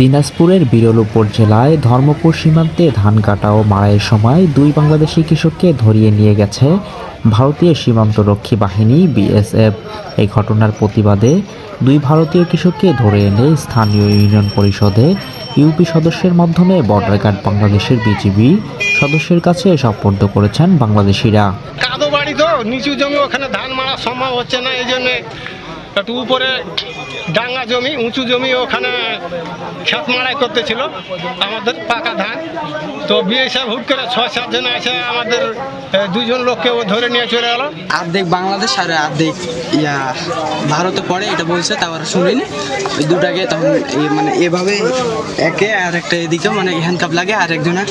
দিনাজপুরের বিরল উপজেলায় ধর্মপুর সীমান্তে ধান কাটা ও মাড়াইয়ের সময় দুই বাংলাদেশি কৃষককে ধরিয়ে নিয়ে গেছে ভারতীয় সীমান্তরক্ষী বাহিনী, বিএসএফ। এই ঘটনার প্রতিবাদে দুই ভারতীয় কৃষককে ধরে এনে স্থানীয় ইউনিয়ন পরিষদে ইউপি সদস্যের মাধ্যমে বর্ডার গার্ড বাংলাদেশের বিজিবি সদস্যের কাছে সুপর্দ করেছেন বাংলাদেশিরা। কাদো বাড়ি তো, নিচু জমি, ওখানে ধান মারা সম্ভব হচ্ছে না, এই জন্যে একটু উপরে ডাঙ্গা জমি উঁচু জমি ওখানে ক্ষেত মারাই করতেছিল আমাদের পাকা ধান। তো বিয়ে সাহেব হুট করে ছয় সাত জন এসে আমাদের দুজন লোককে ও ধরে নিয়ে চলে গেলো অর্ধেক বাংলাদেশ আর অর্ধেক ইয়া ভারতে পড়ে এটা বলছে তারপর শুনিনি। ওই দুটাকে তখন এই মানে এভাবে একে আর একটা এদিকে মানে হ্যান্ডকাপ লাগে আর একজনের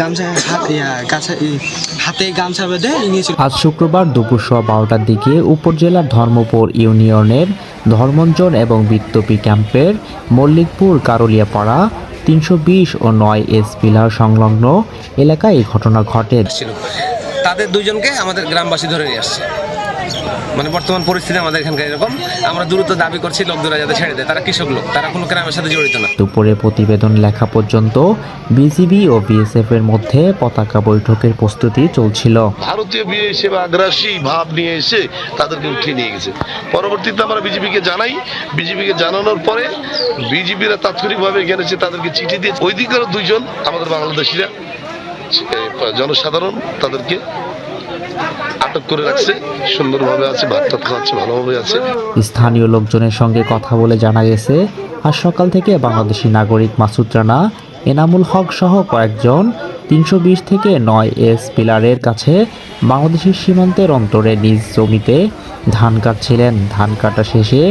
গামছা হাত ইয়া গাছা হাতে গামছা বেঁধে নিয়েছিল আজ শুক্রবার দুপুর সোয়া বারোটার দিকে উপজেলার ধর্মপুর ইউনিয়নের ধর্মঞ্জন এবং বিত্তপি ক্যাম্পের মল্লিকপুর কারুলিয়াপাড়া তিনশো বিশ ও নয় এস পিলার সংলগ্ন এলাকায় এই ঘটনা ঘটে। তাদের দুজনকে আমাদের গ্রামবাসী ধরে নিয়ে আসছে। মানে বর্তমান পরিস্থিতি আমাদের এখানকার এরকম। আমরা দ্রুত দাবি করছি লোকদরা যাতে ছেড়ে দেয়। তারা কৃষক লোক। তারা কোনো গ্রামের সাথে জড়িত না। দুপুরে প্রতিবেদন লেখা পর্যন্ত বিজিবি ও বিএসএফ এর মধ্যে পতাকা বৈঠকের প্রস্তুতি চলছিল। ভারতীয় হিসেবে আগ্রাসী ভাব নিয়ে এসে তাদেরকে উঠিয়ে নিয়ে গেছে। পরবর্তীতে আমরা বিজেপিকে জানাই। বিজেপিকে জানানোর পরে বিজেপিরা তাৎক্ষণিকভাবে এখানে এসে তাদেরকে চিঠি দিয়ে ওই দিকেরও দুইজন আমাদের বাংলাদেশিরা। জনসাধারণ তাদেরকে স্থানীয় লোকজনের সঙ্গে কথা বলে জানা গেছে, আজ সকাল থেকে বাংলাদেশি নাগরিক মাসুদ রানা, এনামুল হক সহ কয়েকজন তিনশো বিশ থেকে নয় এস পিলারের কাছে বাংলাদেশের সীমান্তের অন্তরে নিজ জমিতে ধান কাটছিলেন। ধান কাটা শেষে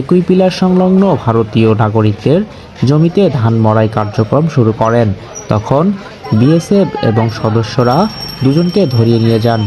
একই পিলার সংলগ্ন ভারতীয় নাগরিকদের জমিতে ধান মড়াই কার্যক্রম শুরু করেন। তখন বিএসএফ এবং সদস্যরা দুজনকে ধরিয়ে নিয়ে যান